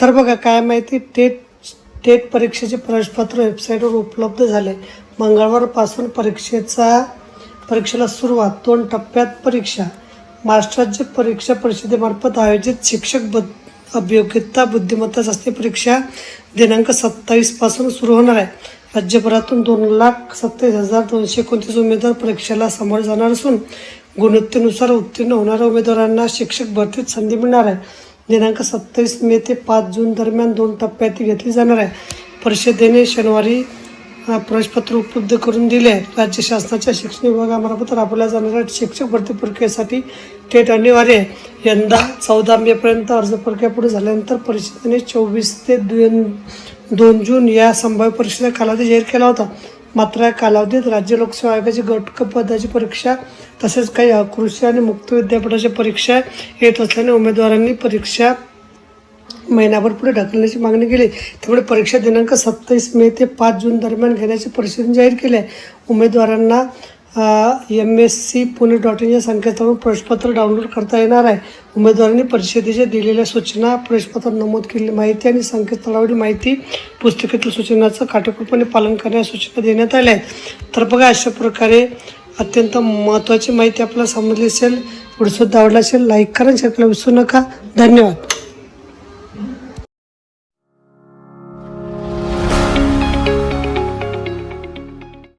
तर बघा काय माहिती टेट टेट परीक्षेचे प्रवेशपत्र वेबसाईटवर उपलब्ध झाले. मंगळवारपासून परीक्षेचा परीक्षेला सुरुवात दोन टप्प्यात परीक्षा. महाराष्ट्राज्य परीक्षा परिषदेमार्फत आयोजित शिक्षक बद अभियोग्यता बुद्धिमत्ता चाचणी परीक्षा दिनांक सत्तावीसपासून सुरू होणार आहे. राज्यभरातून दोन लाख सत्तावीस हजार दोनशे एकोणतीस उमेदवार परीक्षेला सामोरे जाणार असून गुणवत्तेनुसार उत्तीर्ण होणाऱ्या उमेदवारांना शिक्षक भरतीत संधी मिळणार आहे. दिनांक सत्तावीस मे ते पाच जून दरम्यान दोन टप्प्यात घेतली जाणार आहे. परिषदेने शनिवारी प्रवेशपत्र उपलब्ध करून दिले आहे राज्य शासनाच्या शिक्षण विभागामार्फत राबवल्या जाणाऱ्या शिक्षक भरती प्रक्रियेसाठी थेट अनिवार्य आहे. यंदा चौदा मेपर्यंत अर्ज प्रक्रिया पुढे झाल्यानंतर परिषदेने चोवीस ते दोन दोन जून या संभाव्य परीक्षेचा कालावधी जाहीर केला होता. मात्र या कालावधीत राज्य लोकसेवा आयोगाची गट पदाची परीक्षा तसेच काही कृषी आणि मुक्त विद्यापीठाच्या परीक्षा येत असल्याने उमेदवारांनी परीक्षा महिनाभर पुढे ढकलण्याची मागणी केली. त्यामुळे परीक्षा दिनांक सत्तावीस मे ते पाच जून दरम्यान घेण्याची परिषदेने जाहीर केले आहे. उमेदवारांना M S C Pune dot in या संकेतस्थळावर प्रवेशपत्र डाउनलोड करता येणार आहे. उमेदवारांनी परिषदेच्या दिलेल्या सूचना प्रवेशपत्रात नमूद केलेली माहिती आणि संकेतस्थळावरील माहिती पुस्तिकेतील सूचनाचं काटेकोरपणे पालन करण्यास सूचना देण्यात आल्या आहेत. तर बघा अशा प्रकारे अत्यंत महत्त्वाची माहिती आपल्याला समजली असेल व्हिडिओ सुद्धा आवडला असेल लाईक करा शेअर करायला विसरू नका. धन्यवाद.